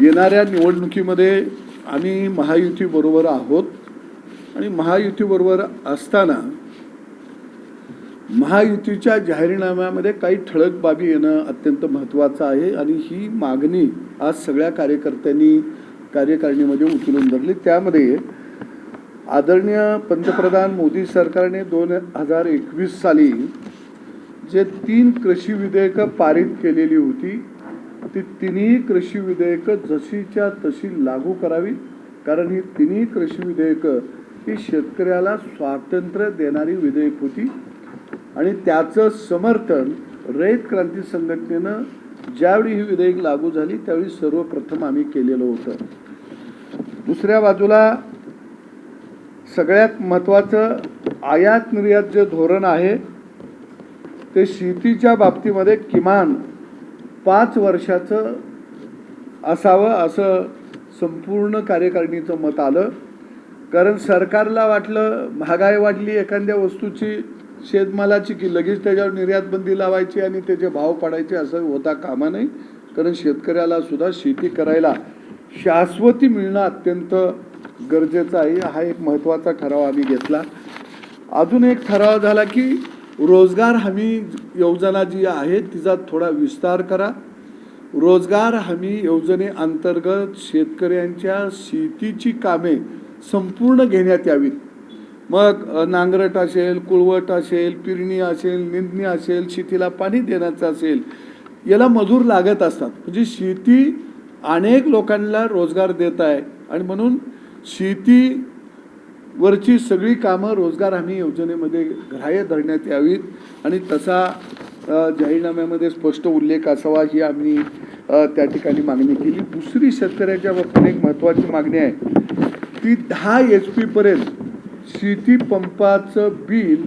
येणाऱ्या निवडणुकीमध्ये आम्ही महायुतीबरोबर आहोत. आणि महायुतीबरोबर असताना महायुतीच्या जाहीरनाम्यामध्ये काही ठळक बाबी येणं अत्यंत महत्त्वाचं आहे. आणि ही मागणी आज सगळ्या कार्यकर्त्यांनी कार्यकारिणीमध्ये उचलून धरली. त्यामध्ये आदरणीय पंतप्रधान मोदी सरकारने दोन हजार एकवीस साली जे तीन कृषी विधेयकं पारित केलेली होती ती तिन्ही कृषी विधेयकं जशीच्या तशी लागू करावी. कारण ही तिन्ही कृषी विधेयकं ही शेतकऱ्याला स्वातंत्र्य देणारी विधेयक होती. आणि त्याचं समर्थन रयत क्रांती संघटनेनं ज्यावेळी ही विधेयक लागू झाली त्यावेळी सर्वप्रथम आम्ही केलेलं होतं. दुसऱ्या बाजूला सगळ्यात महत्त्वाचं आयात निर्यात जे धोरण आहे ते शेतीच्या बाबतीमध्ये किमान पाच वर्षाचं असावं असं संपूर्ण कार्यकारिणीचं मत आलं. कारण सरकारला वाटलं महागाई वाढली एखाद्या वस्तूची शेतमालाची की लगेच त्याच्यावर निर्यातबंदी लावायची आणि त्याचे भाव पाडायचे असं होता कामा नाही कारण शेतकऱ्याला सुद्धा शेती करायला शाश्वती मिळणं अत्यंत गरजेचं आहे. हा एक महत्त्वाचा ठराव आम्ही घेतला. अजून एक ठराव झाला की रोजगार हमी योजना जी आहे तिचा थोडा विस्तार करा. रोजगार हमी योजनेअंतर्गत शेतकऱ्यांच्या शेतीची कामे संपूर्ण घेण्यात यावीत. मग नांगरट असेल कुळवट असेल पिरणी असेल निंदणी असेल शेतीला पाणी देण्याचं असेल याला मजूर लागत असतात. म्हणजे शेती अनेक लोकांना रोजगार देत आहे. आणि म्हणून शेती वरची सगळी कामं रोजगार हमी योजनेमध्ये ग्राह्य धरण्यात यावीत. आणि तसा जाहीरनाम्यामध्ये स्पष्ट उल्लेख असावा ही आम्ही त्या ठिकाणी मागणी केली. दुसरी शेतकऱ्याच्या बाबतीत एक महत्त्वाची मागणी आहे. ती दहा एच पीपर्यंत शेती पंपाचं बिल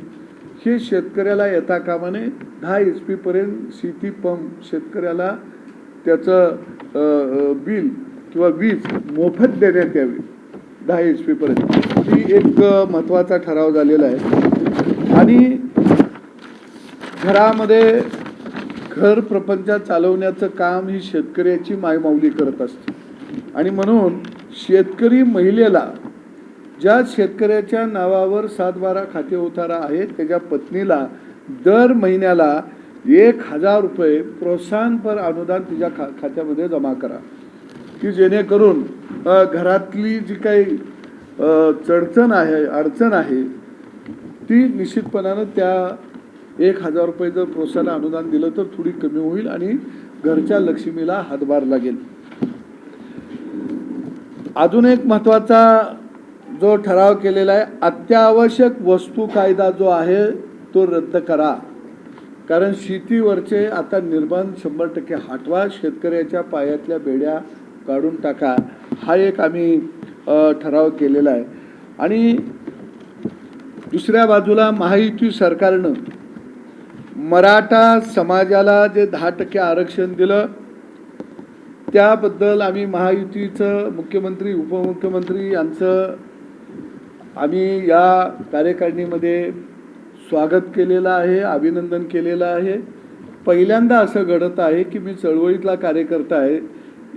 हे शेतकऱ्याला येता कामा नये दहा एच पीपर्यंत शेती पंप शेतकऱ्याला त्याचं बिल किंवा वीज मोफत देण्यात यावी. दहा एच पीपर्यंत ही एक महत्त्वाचा ठराव झालेला आहे. आणि घरामध्ये घर प्रपंच चालवण्याचं काम ही शेतकऱ्याची मायमाऊली करत असते. आणि म्हणून शेतकरी महिलेला ज्या शेतकऱ्याच्या नावावर सात बारा खाते उतारा आहेत त्याच्या पत्नीला दर महिन्याला एक हजार रुपये प्रोत्साहनपर अनुदान तिच्या खा खात्यामध्ये जमा करा. की जेणेकरून घरातली जी काही अ, चडचण आहे अडचण आहे ती निश्चितपणानं त्या एक हजार रुपये जर प्रोत्साहन अनुदान दिलं तर थोडी कमी होईल आणि घरच्या लक्ष्मीला हातभार लागेल. अजून एक महत्त्वाचा जो ठराव केलेला आहे अत्यावश्यक वस्तू कायदा जो आहे तो रद्द करा. कारण शेतीवरचे आता निर्बंध शंभर टक्के हटवा शेतकऱ्याच्या पायातल्या बेड्या काढून टाका. हा एक आम्ही ठराव केलेला आहे. आणि दुसऱ्या बाजूला महायुती सरकारनं मराठा समाजाला जे दहा टक्के आरक्षण दिलं त्याबद्दल आम्ही महायुतीचं मुख्यमंत्री उपमुख्यमंत्री यांचं आम्ही या कार्यकारिणीमध्ये स्वागत केलेलं आहे अभिनंदन केलेलं आहे. पहिल्यांदा असं घडत आहे की मी चळवळीतला कार्यकर्ता आहे.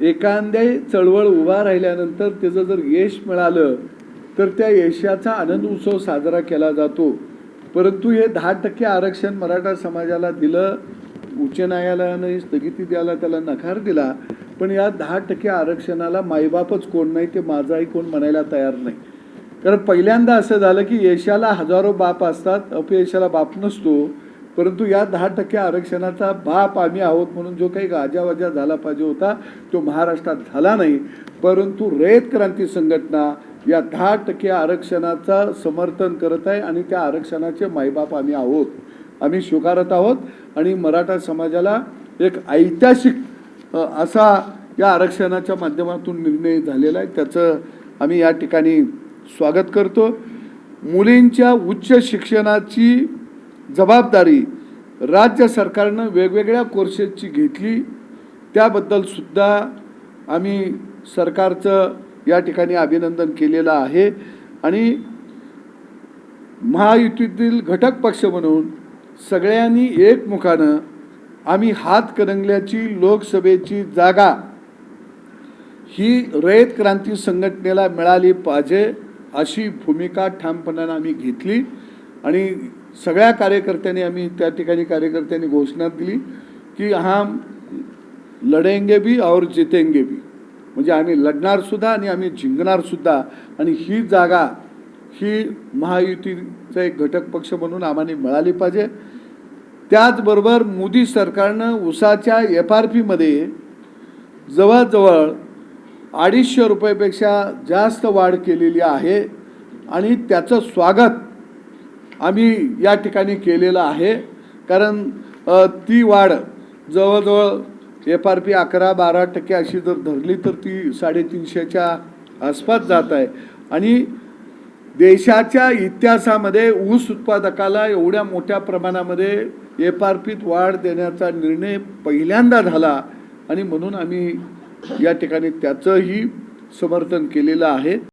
एखाद्या चळवळ उभा राहिल्यानंतर त्याचं जर यश मिळालं तर त्या यशाचा आनंद उत्सव साजरा केला जातो. परंतु हे दहा टक्के आरक्षण मराठा समाजाला दिलं उच्च न्यायालयानं स्थगिती द्यायला त्याला नकार दिला पण या दहा टक्के आरक्षणाला मायबापच कोण नाही ते माझाही कोण म्हणायला तयार नाही. कारण पहिल्यांदा असं झालं की यशाला हजारो बाप असतात अपयशाला बाप नसतो. परंतु या दहा टक्के आरक्षणाचा बाप आम्ही आहोत म्हणून जो काही गाजावाजा झाला पाहिजे होता तो महाराष्ट्रात झाला नाही. परंतु रयत क्रांती संघटना या दहा टक्के आरक्षणाचा समर्थन करत आहे आणि त्या आरक्षणाचे मायबाप आम्ही आहोत. आम्ही स्वीकारत आहोत आणि मराठा समाजाला एक ऐतिहासिक असा या आरक्षणाच्या माध्यमातून निर्णय झालेला आहे. त्याचं आम्ही या ठिकाणी स्वागत करतो. मुलींच्या उच्च शिक्षणाची जबाबदारी राज्य सरकारनं वेगवेगळ्या कोर्सेसची घेतली. त्याबद्दलसुद्धा आम्ही सरकारचं या ठिकाणी अभिनंदन केलेलं आहे. आणि महायुतीतील घटक पक्ष म्हणून सगळ्यांनी एकमुखानं आम्ही हात करंगल्याची लोकसभेची जागा ही रयत क्रांती संघटनेला मिळाली पाहिजे अशी भूमिका ठामपणानं आम्ही घेतली. आणि सगळ्या कार्यकर्त्यांनी आम्ही त्या ठिकाणी कार्यकर्त्यांनी घोषणा दिली की हा लढेंगे बी और जितेंगे बी म्हणजे आम्ही लढणारसुद्धा आणि आम्ही जिंकणारसुद्धा आणि ही जागा ही महायुतीचा एक घटक पक्ष म्हणून आम्हाला मिळाली पाहिजे. त्याचबरोबर मोदी सरकारनं उसाच्या एफ आर पीमध्ये जवळजवळ अडीचशे रुपयापेक्षा जास्त वाढ केलेली आहे. आणि त्याचं स्वागत आम्ही या ठिकाणी केलेलं आहे. कारण ती वाढ जवळजवळ एफ आर पी अकरा बारा टक्के अशी जर धरली तर ती साडेतीनशेच्या आसपास जात आहे. आणि देशाच्या इतिहासामध्ये ऊस उत्पादकाला एवढ्या मोठ्या प्रमाणामध्ये एफ आर पीत वाढ देण्याचा निर्णय पहिल्यांदा झाला आणि म्हणून आम्ही या ठिकाणी त्याचंही समर्थन केलेलं आहे.